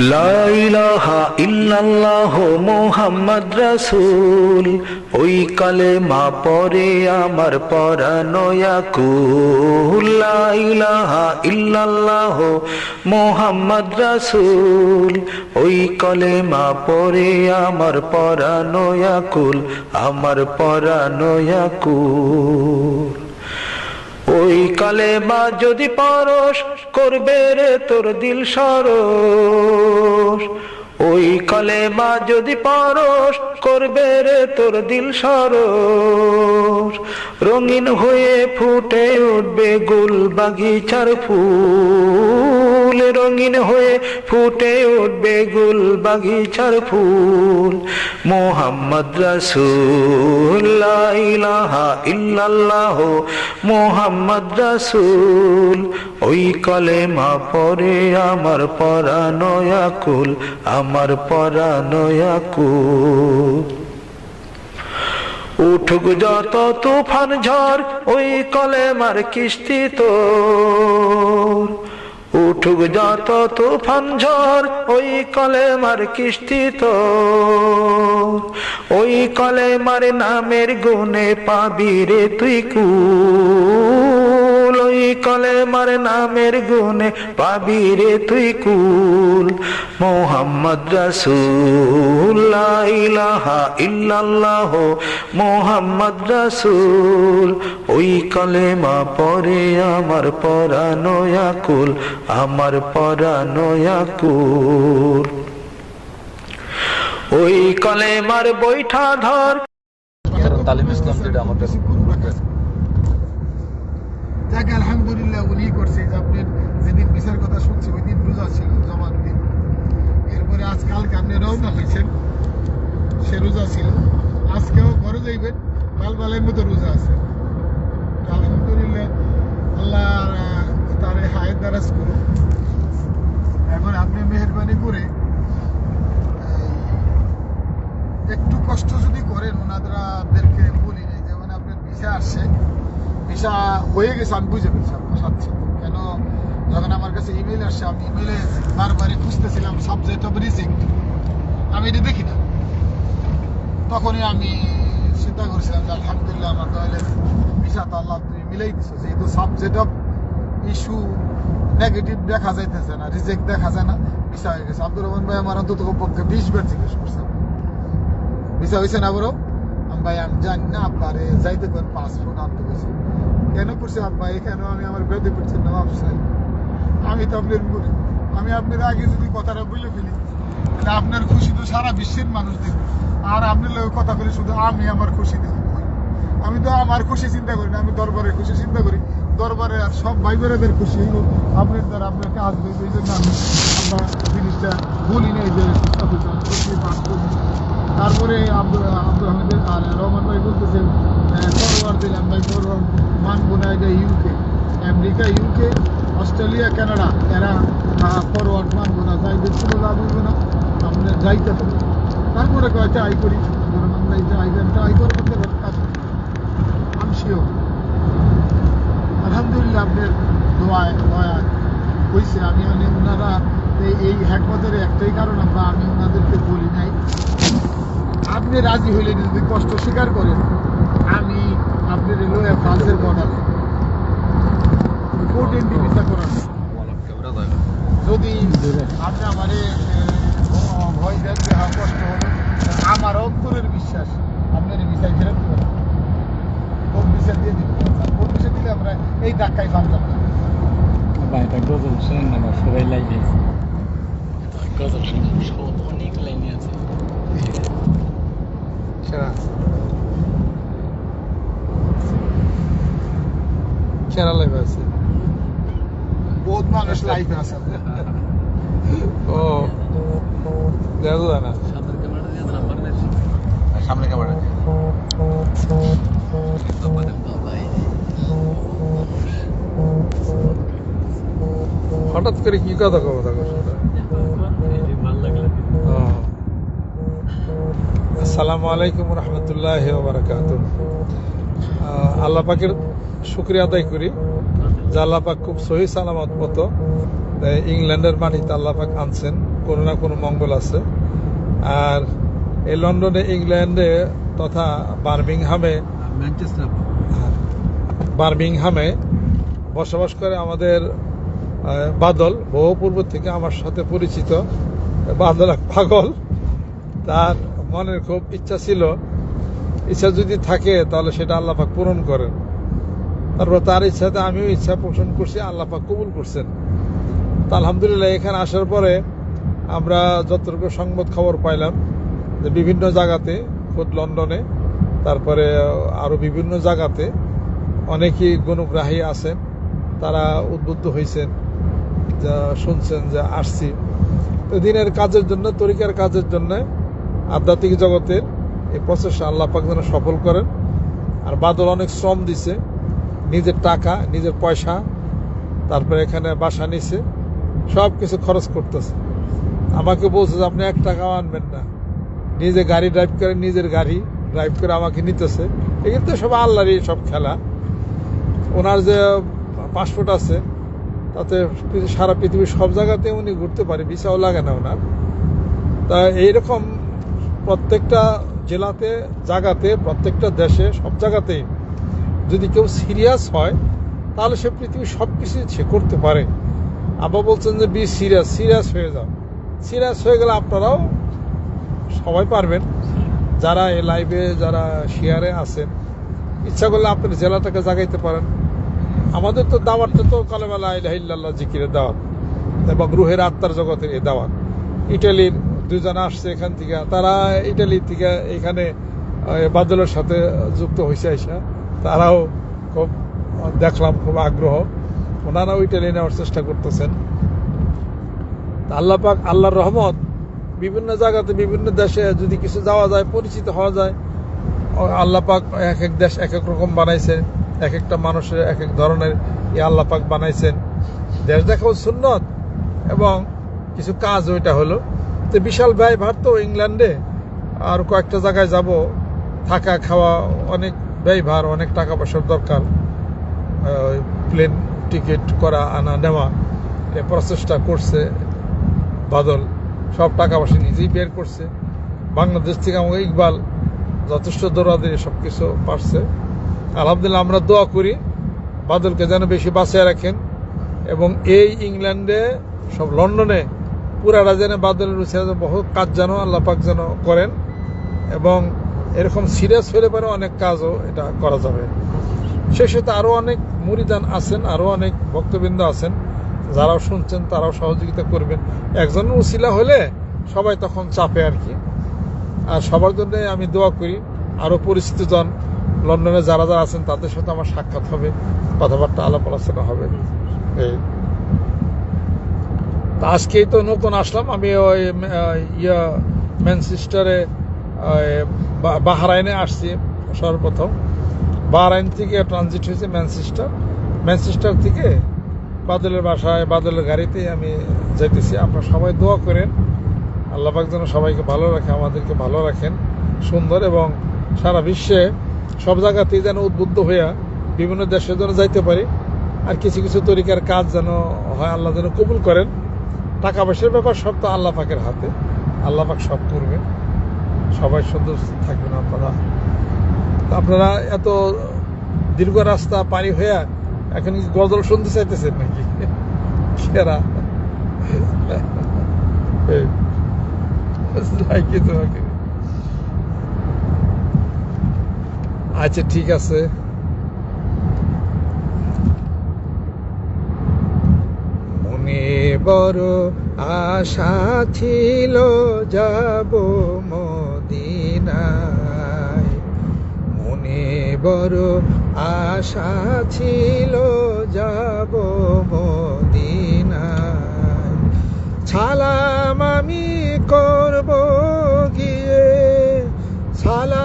লাইলাহা ইল্লাল্লাহ মোহাম্মদ রাসূল। ওই কালে মা পরে আমার পরানয়া কুল লাইলাহা ইল্লাল্লাহ মোহাম্মদ রাসূল। ওই কালে মা পরে আমার পরানয়া কুল আমার পরানয়া কুল ওই কালে মা যদি পারস করবে রে তোর দিল সরস। ওই কালে মা যদি পারস করবে রে তোর দিল সরস। রঙিন হয়ে ফুটে উঠবে গুল বাগিচার ফুল। রঙিন হয়ে ফুটে উঠবে গুল বাগিচার ফুল। মোহাম্মদ রাসূল লা ইলাহা ইল্লাল্লাহ, মোহাম্মদ রাসূল। ওই কলেমা পরে আমার পরানয়া কুল আমার পরানয়া কুল উঠুক যত তুফান ঝড়, ওই কলেমার কিস্তি তোর উঠুক যত তুফান ঝড়, ওই কলেমার কিস্তি তো ওই কলে মার নামের গুনে পাবি রে তুই কুল। ওই কলেমার নামের গুনে পাবি রে তুই কুল। মোহাম্মদ রাসূল লা ইলাহা মোহাম্মদ রাসূল। ওই কলেমা পরে আমার পরানয়া কুল আমার পরানয়া কুল ওই কলেমার বৈঠা ধর। তালিম ইসলাম যেটা আমার কাছে যাক আলহামদুলিল্লাহ উনি করছে, যে আপনার যেদিন বিচার কথা শুনছি ওই দিন রোজা ছিল, জমার দিন। এরপরে আজকালকে আপনি রওনা হয়েছেন সে রোজা ছিল। আজকেও ঘরে যাইবেন বাল বালের মতো রোজা আছে। আলহামদুলিল্লাহ আল্লাহ তারে হায়ের দ্বারাজ করুন এখন আপনি মেহরবানি করে একটু কষ্ট যদি করেন, ওনাদেরকে বলি নাই, যেমন আপনার ভিসা আসছে ভিসা হয়ে গেছে, আমি বুঝে পেরেছি আপনার সাথে কেন? যখন আমার কাছে ইমেল আসছে আমি ইমেলে বারবারই খুঁজতেছিলাম সাবজেক্ট অফ রিজেক্ট আমি এটা দেখি না। তখনই আমি চিন্তা করেছিলাম যে, আলহামদুলিল্লাহ, আমার তাহলে ভিসা তো আল্লাহ তুমি মিলাই দিছো। যেহেতু সাবজেক্ট অফ ইস্যু নেগেটিভ দেখা যাইতেছে না রিজেক্ট দেখা যায় না ভিসা হয়ে গেছে। আব্দুর রহমান ভাই আমার অন্তত পক্ষে বিশ বার জিজ্ঞেস করছে। ভিসা হয়েছে না বড়? আমি ভাই, আমি জানি না, আপনারে যাইতে পারেন পাসপোর্ট আনতে গেছি। কেন করছে আব্বা? এখানে আমি আমার বেঁধে করছি নবাব সাহেব আমি তো আপনার মুড়ি আমি আপনার আগে যদি কথাটা বলে ফেলি, তাহলে আপনার খুশি তো সারা বিশ্বের মানুষ দেখবে। আর আপনার লোক কথা বলে শুধু আমি আমার খুশি দেখব আমি তো আমার খুশি চিন্তা করি না, আমি দরবারের খুশি চিন্তা করি। দরবারে আর সব ভাই বোনেদের খুশি হইব। আপনার দ্বারা আপনার কাজ হইবে, এই জন্য আমি আমরা জিনিসটা বলি না এই যে তারপরে আব্দুল আব্দুল আহমেদের আর রহমান ভাই বলতেছেন ফরওয়ার্ড দিলাম ভাই ফরওয়ার্ড মানবো না এটা UK America UK Australia, Canada, এরা ফরওয়ার্ড মানবো না যাই কোনো লাভ হইবে না আপনার যাইতে হবে তারপরে কয়েকটা আই করি রহমান ভাই যে আই ট্রাই করে করতে পারে কাজ আমি আলহামদুলিল্লাহ আপনার দোয়ায়, দয়া হয়েছে আমি মানে ওনারা এই এই হ্যাকমতের একটাই কারণ, আমরা আমি ওনাদেরকে বলি নাই। আপনি রাজি হইলেন যদি কষ্ট স্বীকার করেন আমি আপনার লোয়া ফ্রান্সের বর্ডারে এন্ট্রি ভিসা করার যদি আপনি আমার ভয় দেন যে হ্যাঁ কষ্ট হবে আমার অন্তরের বিশ্বাস আপনার ভিসায় ফেরত দেবেন কোর্ট ভিসা দিয়ে দিবেন কোর্ট ভিসা দিলে আমরা এই ধাক্কায় বাঁধলাম না? এটা গজল শুনেন না আমার সবাই লাইনে আছে গজল শুনেন সব অনেক লাইনে আছে। সেরা। সেরা লাইভ আছে। বহুত মানুষ লাইভে আছে। ও দেখা যায় না। সামনের ক্যামেরা দিয়ে নাম্বার নেই। সামনে ক্যামেরা হঠাৎ করে কি কথা কথা কথা ভালো আসসালামু আলাইকুম রহমতুল্লাহ বারাকাত আল্লাহ পাকের শুক্রিয়া আদায় করি যে আল্লাহ পাক খুব সহি সালামত মতো ইংল্যান্ডের মাটিতে আল্লাহ পাক আনছেন কোনো না কোনো মঙ্গল আছে। আর এই লন্ডনে ইংল্যান্ডে তথা বার্মিংহামে বার্মিংহামে বসবাস করে আমাদের বাদল বহু পূর্ব থেকে আমার সাথে পরিচিত বাদল এক পাগল। তার মনের খুব ইচ্ছা ছিল, ইচ্ছা যদি থাকে তাহলে সেটা আল্লাপাক পূরণ করেন। তারপর তার ইচ্ছাতে আমিও ইচ্ছা পোষণ করছি আল্লাপাক কবুল করছেন। তা আলহামদুলিল্লাহ এখানে আসার পরে আমরা যতটুকু সংবাদ খবর পাইলাম যে বিভিন্ন জায়গাতে, খোদ লন্ডনে, তারপরে আরও বিভিন্ন জায়গাতে অনেকেই গণগ্রাহী আছেন, তারা উদ্বুদ্ধ হয়েছেন যা শুনছেন যে আসছি। তো দিনের কাজের জন্য, তরিকার কাজের জন্য আধ্যাত্মিক জগতের এই প্রচেষ্টা আল্লাহ পাক যেন সফল করেন। আর বাদল অনেক শ্রম দিছে। নিজের টাকা, নিজের পয়সা, তারপরে এখানে বাসা নিছে। সব কিছু খরচ করতেছে। আমাকে বলছে যে, আপনি এক টাকাও আনবেন না। নিজে গাড়ি ড্রাইভ করে, নিজের গাড়ি ড্রাইভ করে আমাকে নিতেছে। এগুলো তো সব আল্লাহরই সব খেলা। ওনার যে পাসপোর্ট আছে, তাতে সারা পৃথিবীর সব জায়গাতে উনি ঘুরতে পারে, ভিসাও লাগে না ওনার। তা এইরকম প্রত্যেকটা জেলাতে, জায়গাতে, প্রত্যেকটা দেশে, সব জায়গাতেই যদি কেউ সিরিয়াস হয়, তাহলে সে পৃথিবীর সব কিছু সে করতে পারে। আবার বলছেন যে, বি সিরিয়াস সিরিয়াস হয়ে যাও। সিরিয়াস হয়ে গেলে আপনারাও সবাই পারবেন। যারা এই লাইভে যারা শেয়ারে আছেন, ইচ্ছা করলে আপনার জেলাটাকে জাগাইতে পারেন। আমাদের তো দাওয়াতটা তো কালেমালা ইল্লাল্লাহ জিকিরের দাওয়াত। এবং রুহের আত্মার জগতের এ দাওয়াত। ইটালির দুজন আসছে এখান থেকে। তারা ইটালি থেকে এখানে বাদলের সাথে যুক্ত হয়েছে আইসা। তারাও খুব দেখলাম খুব আগ্রহ। ওনারাও ইটালি নেওয়ার চেষ্টা করতেছেন। আল্লাপাক আল্লাহ আল্লাহর রহমত, বিভিন্ন জায়গাতে, বিভিন্ন দেশে যদি কিছু যাওয়া যায়, পরিচিত হওয়া যায় আল্লাপাক এক এক দেশ এক এক রকম বানাইছে, এক একটা মানুষের এক এক ধরনের ই আল্লাহ পাক বানাইছেন। দেশ দেখাও সুন্নত, এবং কিছু কাজ ওইটা হলো। তো বিশাল ব্যয় ভার তো ইংল্যান্ডে। আর কয়েকটা জায়গায় যাব, থাকা, খাওয়া, অনেক ব্যয় ভার, অনেক টাকা পয়সার দরকার। প্লেন টিকিট করা, আনা, নেওয়া, এ প্রচেষ্টা করছে বাদল। সব টাকা পয়সা নিজেই বের করছে। বাংলাদেশ থেকে আমাকে ইকবাল যথেষ্ট দৌড়াদৌড়ি সব কিছু পারছে। আলহামদুলিল্লাহ আমরা দোয়া করি, বাদলকে যেন বেশি বাঁচিয়ে রাখেন। এবং এই ইংল্যান্ডে, সব লন্ডনে পুরাটা যেন বাদলের রুচিরা বহু কাজ যেন আল্লাহ পাক যেন করেন। এবং এরকম সিরিয়াস হলে পরে অনেক কাজও এটা করা যাবে। সেই সাথে আরও অনেক মুরিদান আছেন আরও অনেক ভক্তবৃন্দ আছেন, যারাও শুনছেন, তারাও সহযোগিতা করবেন। একজন উসিলা হলে সবাই তখন চাপে আর কি। আর সবার জন্য আমি দোয়া করি আরও পরিচিত জন, লন্ডনে যারা যারা আছেন, তাদের সাথে আমার সাক্ষাৎ হবে, কথাবার্তা আলাপ আলোচনা হবে। এই। তা আজকেই তো নতুন আসলাম। আমি ওই ইয়া ম্যানচেস্টারে বাহরাইনে আসছি সর্বপ্রথম। বাহরাইন থেকে ট্রানজিট হয়েছে ম্যানচেস্টার। ম্যানচেস্টার থেকে বাদলের বাসায়, বাদলের গাড়িতে আমি যাইতেছি। আপনারা সবাই দোয়া করেন। আল্লাহ পাক যেন সবাইকে ভালো রাখে, আমাদেরকে ভালো রাখেন। সুন্দর এবং সারা বিশ্বে সব জায়গাতেই যেন উদ্বুদ্ধ হইয়া বিভিন্ন দেশে যেন যাইতে পারি। আর কিছু কিছু তরিকার কাজ যেন হয়, আল্লাহ যেন কবুল করেন। টাকা পয়সার ব্যাপার সব তো আল্লাহ পাকের হাতে। আল্লাহ পাক সব করবে। সবাই সুন্দর থাকবেন আপনারা। আপনারা এত দীর্ঘ রাস্তা পারি হইয়া এখন কি গজল শুনতে চাইতেছেন নাকি? আচ্ছা ঠিক আছে মনে বড় আশা ছিল যাব মদিনায়। মনে বড় আশা ছিল যাব মদিনায়। সালাম আমি করব গিয়ে, সালাম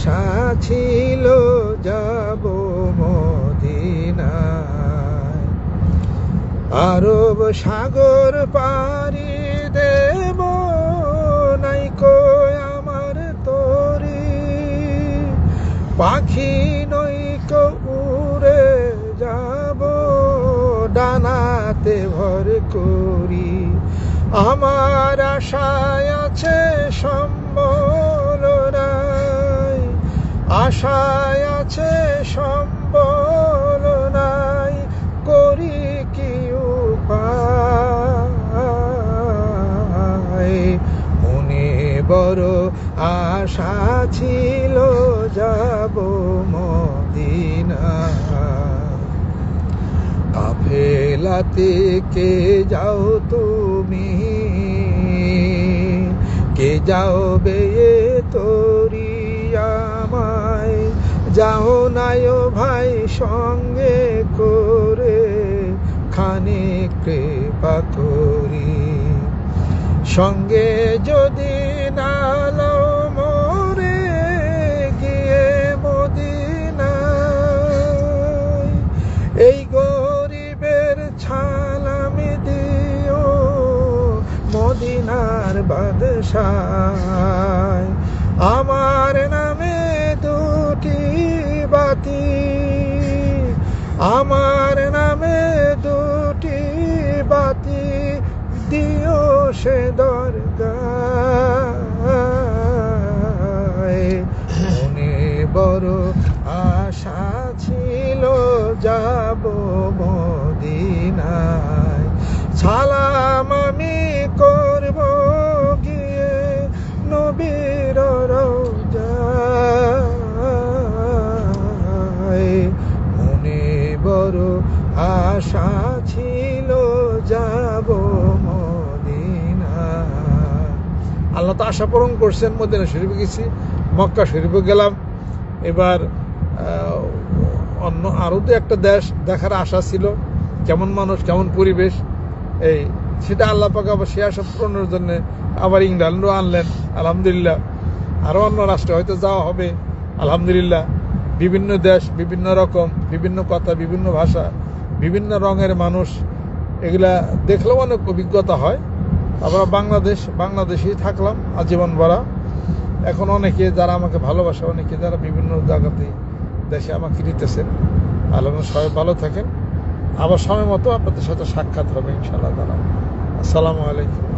আশা ছিল যাব মদিনায়। আরব সাগর পারি দেব নাইকো আমার তরি। পাখি নৈক উড়ে যাব, ডানাতে ভর করি। আমার আশায় আছে সম্বল আশায় আছে সম্বল নাই করি কি উপায়? মনে বড় আশা ছিল, যাব মদিনা কাফেলাতে কে যাও তুমি? কে যাও বে তোরি যাও ও ভাই, সঙ্গে করে খানে কৃপা করি। সঙ্গে যদি নালো মরে, গিয়ে মদিনা এই গরিবের ছালামি দিও মদিনার বাদশায়। আমার নামে সে দরগায়। মনে বড় আশা ছিল যাব মদিনায়। সালাম আল্লাহ তো আশা পূরণ করছেন, মদিনা শরীফে গেছি, মক্কা শরীফে গেলাম। এবার অন্য আরও তো একটা দেশ দেখার আশা ছিল, কেমন মানুষ, কেমন পরিবেশ, এই সেটা আল্লাহ পাকে আবার সে আশা পূরণের জন্য আবার ইংল্যান্ডও আনলেন, আলহামদুলিল্লাহ। আরও অন্য রাষ্ট্রে হয়তো যাওয়া হবে, আলহামদুলিল্লাহ। বিভিন্ন দেশ, বিভিন্ন রকম, বিভিন্ন কথা, বিভিন্ন ভাষা, বিভিন্ন রঙের মানুষ, এগুলা দেখলেও অনেক অভিজ্ঞতা হয়। আমরা বাংলাদেশ বাংলাদেশেই থাকলাম, আজীবন ভরা। এখন অনেকে যারা আমাকে ভালোবাসে, অনেকে যারা বিভিন্ন জায়গাতে, দেশে আমাকে নিতেছেন আল্লাহ সবাই ভালো থাকেন। আবার সময় মতো আপনাদের সাথে সাক্ষাৎ হবে, ইনশাআল্লাহ তারা আসসালামু আলাইকুম।